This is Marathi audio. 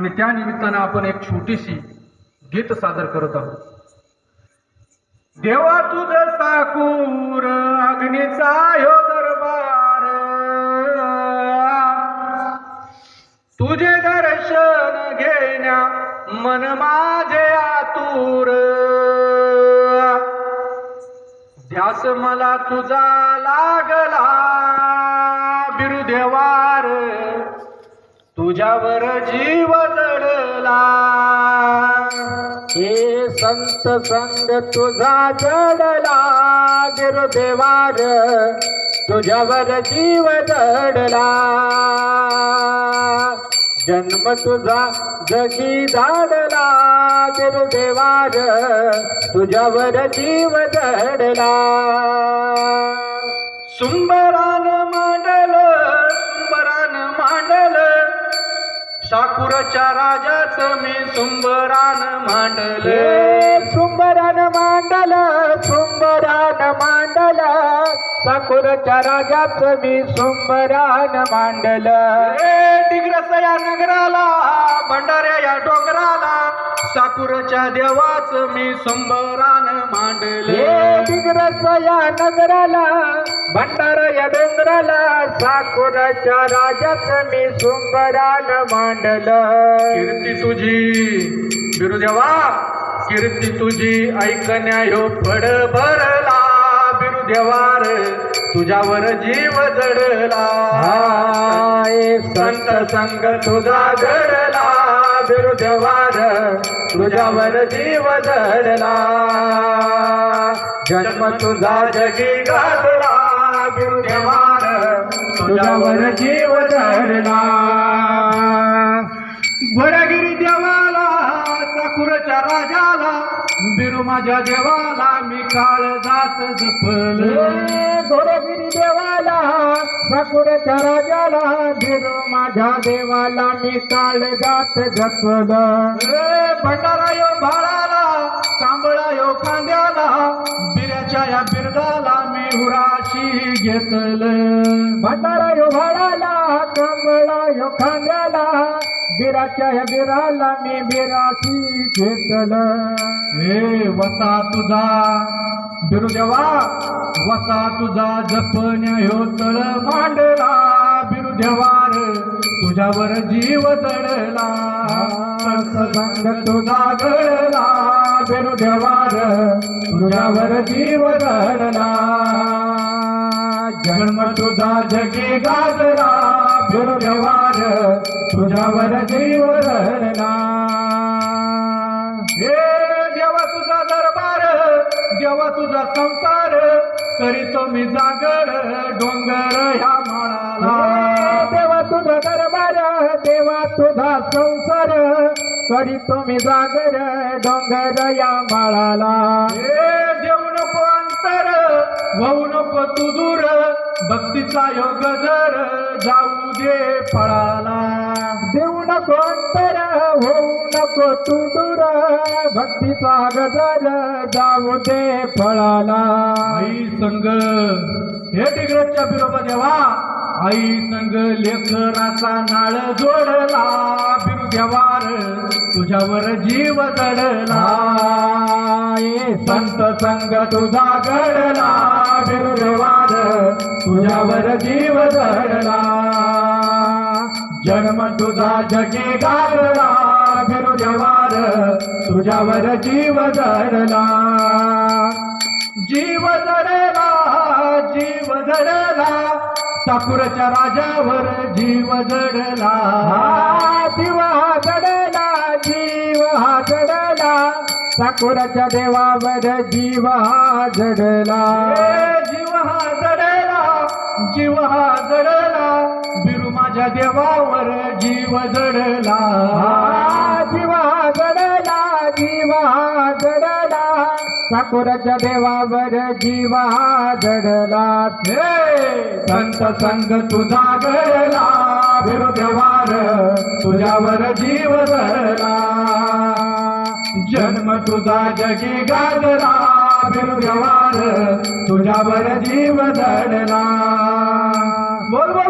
आणि त्या निमित्तानं आपण एक छोटीशी गीत सादर करत आहोत. देवा तुझ साकूर अग्नीचा यो दरबार. तुझे दर्शन घेण्या मन माझे आतुर. ध्यास मला तुझा लागला बिरुदेवार. तुझ्यावर जीव जडला. हे संत संग तुझा जडला. गुरुदेवार तुझ्यावर जीव जडला. जन्म तुझा जगी दाडला गुरुदेवार तुझ्यावर जीव जडला. सुंबरान मांडलं साकुरच्या राजाचं मी सुंबरान मांडल. सुंबरान मांडल सुंबरान मांडल. साकुरच्या राजाच मी सुंबरान मांडल. डिग्रस या नगराला भंडाऱ्या या डोंगराला साकुरच्या देवाचं मी सुंबरान मांडल. दिग्रस या नगराला भंडारा या डोंगराला साकुराच्या राजाच मी सुंबरान मांडल. कीर्ती तुझी. बिरुदेवा कीर्ती तुझी ऐकण्या ह्यो फड भरला. बिरुदेवार तुझ्यावर जीव जडला. संत संग तुझा घडला. बिरुदेवार तुझ्यावर जीव जडला. जन्म तुझा जगी घातला. बिरुदेवार तुझ्यावर जीव जडला भडगिरी देवाला साकुरच्या राजाला बिरु माझ्या देवाला मी काळ जात जपल. घोडगिरी देवाला साकुरच्या राजाला धिरो माझ्या देवाला मी काळ जात जपल. भंडारा घेतल. भंडारा यो भाडाला कमळा यो खांद्याला बिराच्या या बिराला मी बिराशी घेतल. हे वसा तुझा. बिरुदेवा वसा तुझा जपण्या ह्यो तळ मांडला बिरुदेवार तुझ्यावर जीव जडला संग तुझा घडला बिरुदेवार तुझ्यावर जीव जडला जन्म तुझा जगी गाजरा दुर्व्यवहार तुझ्यावर जीव रहना हे देवा तुझा दरबार देवा तुझा संसार करीतो मी जागर डोंगर ह्या माळाला देवा तुझा दरबार देवा तुझा संसार करी मी जागर डोंगर या माळाला हे देऊ वाहू नको तू दूर भक्तीचा योग जर जाऊ दे फळाला. देऊ नको अंतर होऊ नको तू दूर भक्तीचा गजर जाऊ दे फळाला. आई संग हे डिग्रजच्या बिरोबा देवा आई संग लेकराचा नाळ जोडला बिरु देवार तुझ्यावर जीव जडला. ये संत संग तुझा घडला बिरुदेवार तुझ्यावर जीव धरला जन्म तुझा जगी गाजला बिरुदेवार तुझ्यावर जीव धरला जीव धरला जीव धरला साकुरच्या राजावर जीव जडला हा जीव हा जडला जीव हा जडला साकुराच्या देवावर जीव हा जडला. जीव हा जडला जीव हा जडला. बिरु माझ्या देवावर जीव जडला. जीव हा जडला जीव हा जडला. साकुराच्या देवावर जीव हा जडला. हे संत संग तुझा घडला. बिरु देवार तुझ्यावर जीव जडला. जन्म तुझा जगे गाजरा बिरगवार तुझ्यावर जीव धडला बोल बोल.